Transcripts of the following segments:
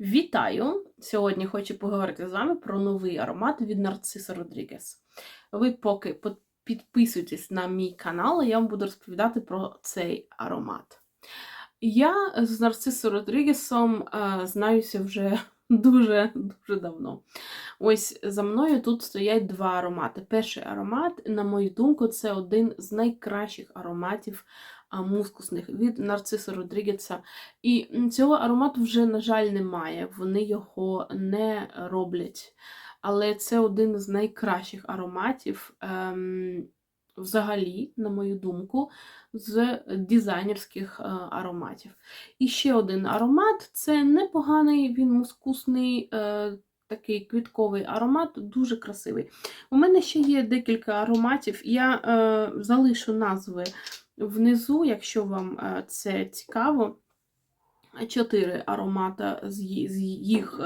Вітаю! Сьогодні хочу поговорити з вами про новий аромат від Нарциса Родрігес. Ви поки по- підписуйтесь на мій канал, я вам буду розповідати про цей аромат. Я з Нарцисом Родрігесом е, знаюся вже дуже дуже давно. Ось за мною тут стоять два аромати. Перший аромат, на мою думку, це один з найкращих ароматів мускусних від Нарциса Родрігеса. І цього аромату вже, на жаль, немає. Вони його не роблять. Але це один з найкращих ароматів. Ем, Взагалі, на мою думку, з дизайнерських е, ароматів. І ще один аромат це непоганий, він мускусний, е, такий квітковий аромат, дуже красивий. У мене ще є декілька ароматів. Я е, залишу назви внизу, якщо вам це цікаво. Чотири аромата з їх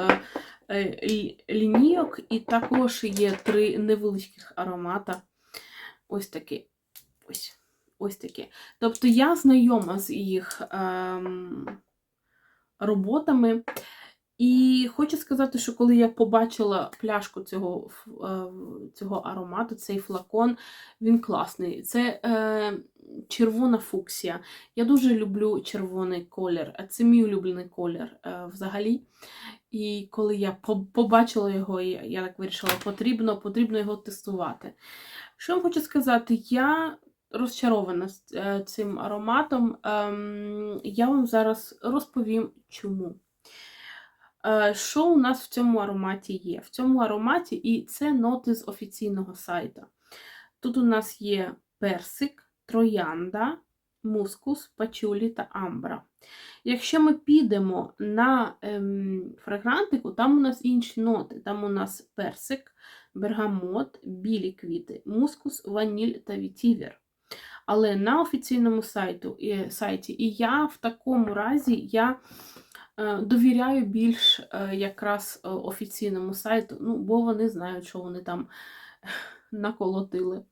лінійок, і також є три невеличких аромата. Ось такі. Ось. Ось такі. Тобто я знайома з їх ем, роботами. І хочу сказати, що коли я побачила пляшку цього, е, цього аромату, цей флакон, він класний. Це е, червона фуксія. Я дуже люблю червоний колір, а це мій улюблений колір е, взагалі. І коли я побачила його, я, так вирішила, потрібно, потрібно його тестувати. Що я вам хочу сказати? Я розчарована е, цим ароматом. Ем, я вам зараз розповім, чому. Е, Що у нас в цьому ароматі є? В цьому ароматі, і це ноти з офіційного сайту. Тут у нас є персик, троянда, мускус, пачулі та амбра. Якщо ми підемо на ем, фрагрантику, там у нас інші ноти. Там у нас персик, бергамот, білі квіти, мускус, ваніль та вітівер. Але на офіційному сайту, сайті, і я в такому разі я е, довіряю більш е, якраз е, офіційному сайту, ну, бо вони знають, що вони там наколотили.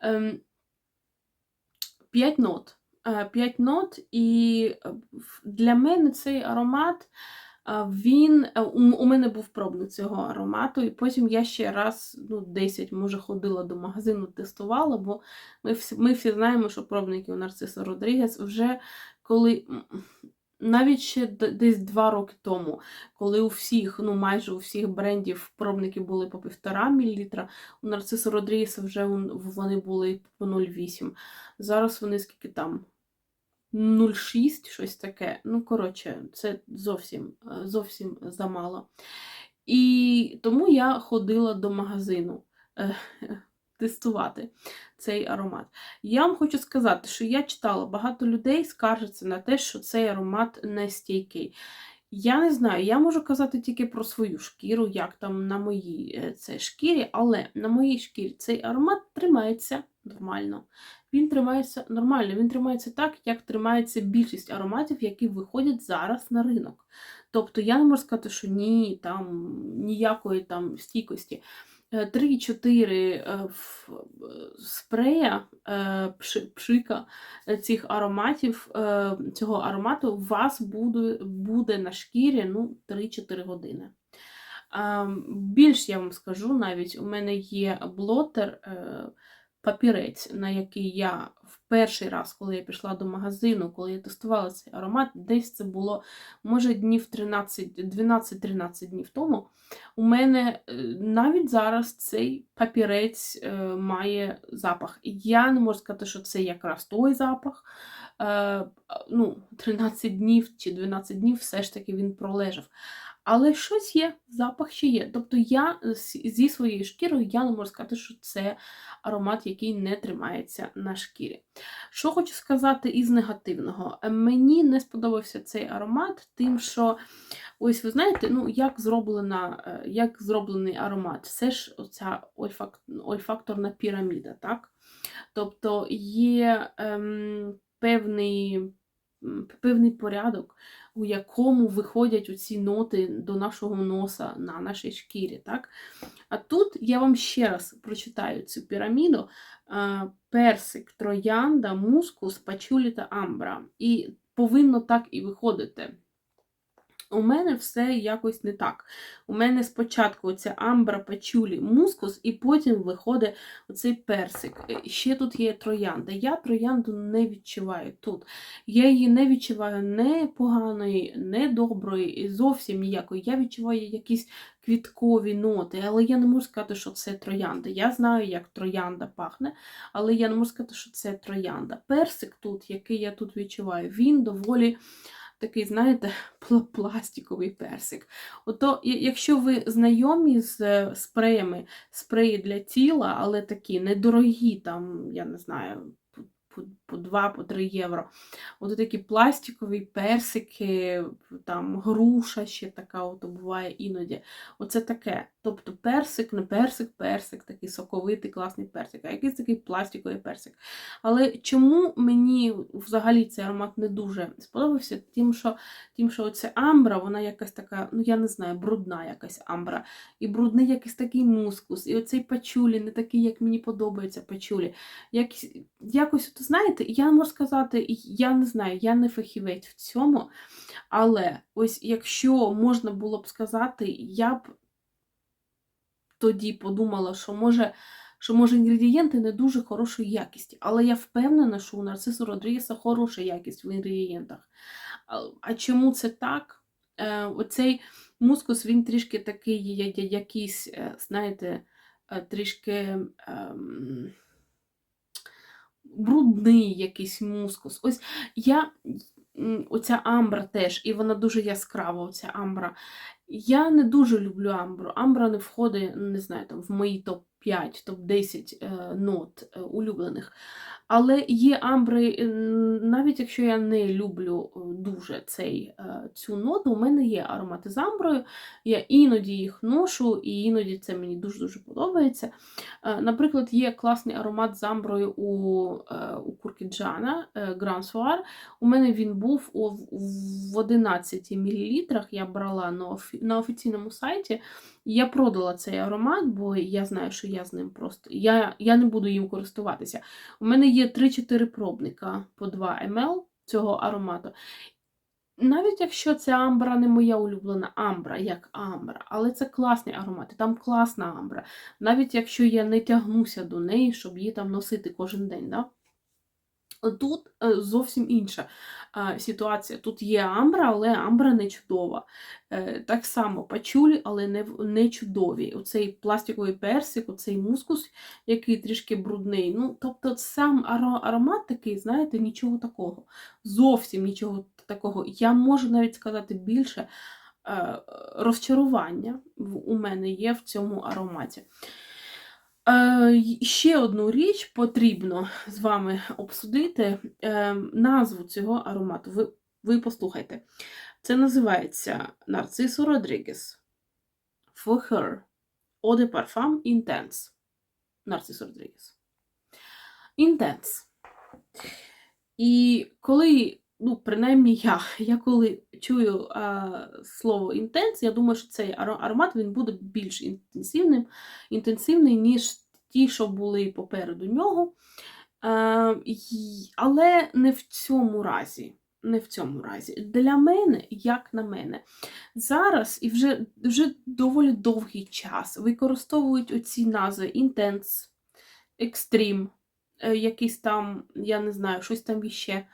Ем, П'ять нот. Е, П'ять нот, і е, для мене цей аромат. е, Він е, у мене був пробник цього аромату, і потім я ще раз, ну, 10, може, ходила до магазину, тестувала, бо ми всі, ми всі знаємо, що пробники у Нарциса Родрігес вже коли навіть ще десь два роки тому, коли у всіх, ну майже у всіх брендів пробники були по 1,5 мл, у Нарциса Родрігеса вже вони були по 0,8. Зараз вони скільки там? 0,6, щось таке. Ну, коротше, це зовсім, зовсім замало. І тому я ходила до магазину тестувати цей аромат. Я вам хочу сказати, що я читала, багато людей скаржаться на те, що цей аромат не стійкий. Я не знаю, я можу казати тільки про свою шкіру, як там на моїй е, це шкірі, але на моїй шкірі цей аромат тримається нормально. Він тримається нормально, він тримається так, як тримається більшість ароматів, які виходять зараз на ринок. Тобто я не можу сказати, що ні, там ніякої там стійкості. Е, 3-4 е, ф- е, спрея е, пшика е, цих ароматів, е, цього аромату у вас буде, буде на шкірі ну, 3-4 години. Більш я вам скажу, навіть у мене є блотер, е, папірець, на який я в перший раз, коли я пішла до магазину, коли я тестувала цей аромат, десь це було, може, днів 12-13 днів тому. У мене е, навіть зараз цей папірець е, має запах. Я не можу сказати, що це якраз той запах. Е, ну, 13 днів чи 12 днів все ж таки він пролежав. Але щось є, запах ще є. Тобто я зі своєю шкірою я не можу сказати, що це аромат, який не тримається на шкірі. Що хочу сказати із негативного. Е, Мені не сподобався цей аромат, тим, що ось ви знаєте, ну як зроблена, е, як зроблений аромат. Це ж оця ольфак, ольфакторна піраміда, так? Тобто є ем, певний, певний порядок, у якому виходять оці ноти до нашого носа на нашій шкірі. Так? А тут я вам ще раз прочитаю цю піраміду: персик, троянда, мускус, пачулі та амбра. І повинно так і виходити. У мене все якось не так. У мене спочатку оця амбра, пачулі, мускус, і потім виходить оцей персик. Е, Ще тут є троянда. Я троянду не відчуваю тут. Я її не відчуваю не поганої, не доброї, зовсім ніякої. Я відчуваю якісь квіткові ноти, але я не можу сказати, що це троянда. Я знаю, як троянда пахне, але я не можу сказати, що це троянда. Персик тут, який я тут відчуваю, він доволі такий, знаєте, пластиковий персик. Ото, якщо ви знайомі з е, спреями, спреї для тіла, але такі недорогі, там, я не знаю, по- по, по 2 по 3 євро. От такі пластикові персики, там груша ще така от буває іноді. Оце таке. Тобто персик, не персик, персик, такий соковитий, класний персик, а якийсь такий пластиковий персик. Але чому мені взагалі цей аромат не дуже сподобався? Тим, що, тим, що оця амбра, вона якась така, ну я не знаю, брудна якась амбра. І брудний якийсь такий мускус. І оцей пачулі, не такий, як мені подобається пачулі. Якось, якось знаєте, я можу сказати, я не знаю, я не фахівець в цьому. Але ось якщо можна було б сказати, я б тоді подумала, що може, що може інгредієнти не дуже хорошої якісті. Але я впевнена, що у Нарцису Родрігеса хороша якість в інгредієнтах. А- чому це так? Е, Оцей мускус, він трішки такий, якийсь, е, знаєте, е, трішки. ем, Брудний якийсь мускус. Ось я оця амбра теж, і вона дуже яскрава, оця амбра. Я не дуже люблю амбру. Амбра не входить, не знаю, там, в мої топ-5, топ-10 е, нот е, улюблених. Але є амбри, е, навіть якщо я не люблю дуже цей, цю ноту, у мене є аромати з амброю. Я іноді їх ношу, і іноді це мені дуже-дуже подобається. Наприклад, є класний аромат з амброю у, у Grand Soir. У мене він був в 11 мл. Я брала на, офіційному сайті. Я продала цей аромат, бо я знаю, що я з ним просто. Я, я не буду їм користуватися. У мене є 3-4 пробника по 2 мл цього аромату. Навіть якщо ця амбра не моя улюблена амбра, як амбра, але це класний аромат, і там класна амбра. Навіть якщо я не тягнуся до неї, щоб її там носити кожен день. Да? Тут е, зовсім інша е, ситуація. Тут є амбра, але амбра не чудова. Е, Так само пачулі, але не, не чудові. Оцей пластиковий персик, оцей мускус, який трішки брудний. Ну, тобто сам аромат такий, знаєте, нічого такого. Зовсім нічого такого. Я можу навіть сказати більше. Розчарування у мене є в цьому ароматі. Е, Ще одну річ потрібно з вами обсудити е, назву цього аромату. Ви, ви послухайте. Це називається Нарцисо Родрігес For Her Eau de Parfum Intense. Нарцисо Родрігес. Intense. І коли, ну, принаймні я, я коли чую а, слово інтенс, я думаю, що цей аромат він буде більш інтенсивним, інтенсивний, ніж ті, що були попереду нього. Е, й- але не в цьому разі. Не в цьому разі. Для мене, як на мене, зараз і вже, вже доволі довгий час використовують оці назви Intense, Extreme, е, якийсь там, я не знаю, щось там іще.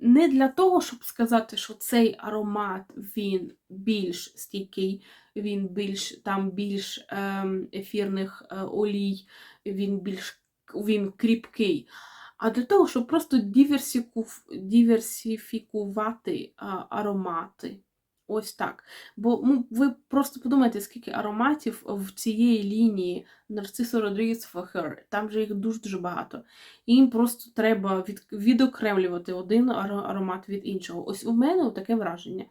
Е, Не для того, щоб сказати, що цей аромат він більш стійкий, він більш там більш ем, ефірних е, олій, він більш він кріпкий. А для того, щоб просто диверсифікувати а, аромати. Ось так. Бо ну, ви просто подумайте, скільки ароматів в цієї лінії Нарцисо Родрігес Her. Там же їх дуже-дуже багато. І їм просто треба від, відокремлювати один аромат від іншого. Ось у мене таке враження,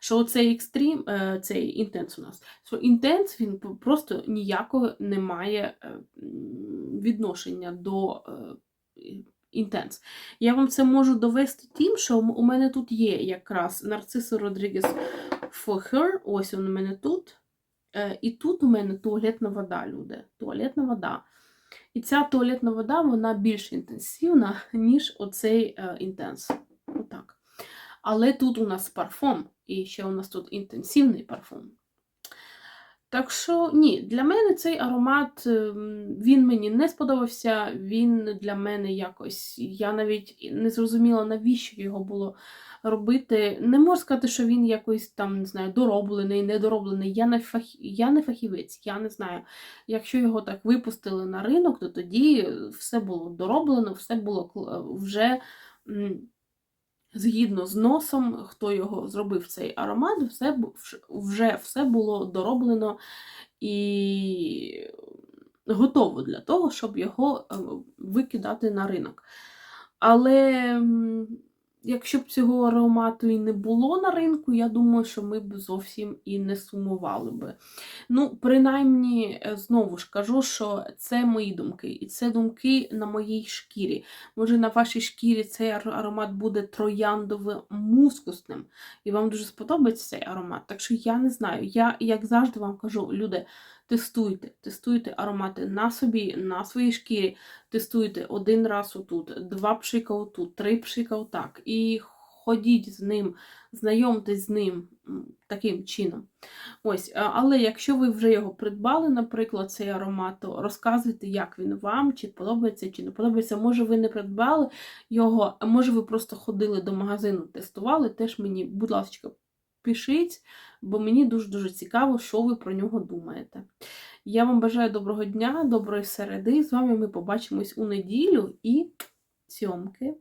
що цей екстрім, е, цей інтенс у нас, що інтенс він просто ніякого не має е, відношення до е, інтенс. Я вам це можу довести тим, що у мене тут є якраз Нарцисо Родрігес for Her, ось він у мене тут. Е, І тут у мене туалетна вода, люди. Туалетна вода. І ця туалетна вода вона більш інтенсивна, ніж оцей е, інтенс. Отак. Але тут у нас парфум, і ще у нас тут інтенсивний парфум. Так що ні, для мене цей аромат ем, він мені не сподобався. Він для мене якось. Я навіть не зрозуміла, навіщо його було робити. Не можу сказати, що він якось там не знаю, дороблений, недороблений. Я не фах... я не фахівець, я не знаю. Якщо його так випустили на ринок, то тоді все було дороблено, все було вже. Згідно з носом, хто його зробив цей аромат, все вже все було дороблено і готово для того, щоб його е, викидати на ринок. Але якщо б цього аромату і не було на ринку, я думаю, що ми б зовсім і не сумували би. Ну, принаймні, е, знову ж кажу, що це мої думки, і це думки на моїй шкірі. Може, на вашій шкірі цей аромат буде трояндово-мускусним, і вам дуже сподобається цей аромат. Так що я не знаю. Я, як завжди, вам кажу, люди, тестуйте, тестуйте аромати на собі, на своїй шкірі. Тестуйте один раз отут, два пшика отут, три пшика отак. І ходіть з ним, знайомтесь з ним таким чином. Ось, але якщо ви вже його придбали, наприклад, цей аромат, то розказуйте, як він вам, чи подобається, чи не подобається. Може, ви не придбали його, а може, ви просто ходили до магазину, тестували. Теж мені, будь ласка, пишіть, бо мені дуже-дуже цікаво, що ви про нього думаєте. Я вам бажаю доброго дня, доброї середи. З вами ми побачимось у неділю і сьомки.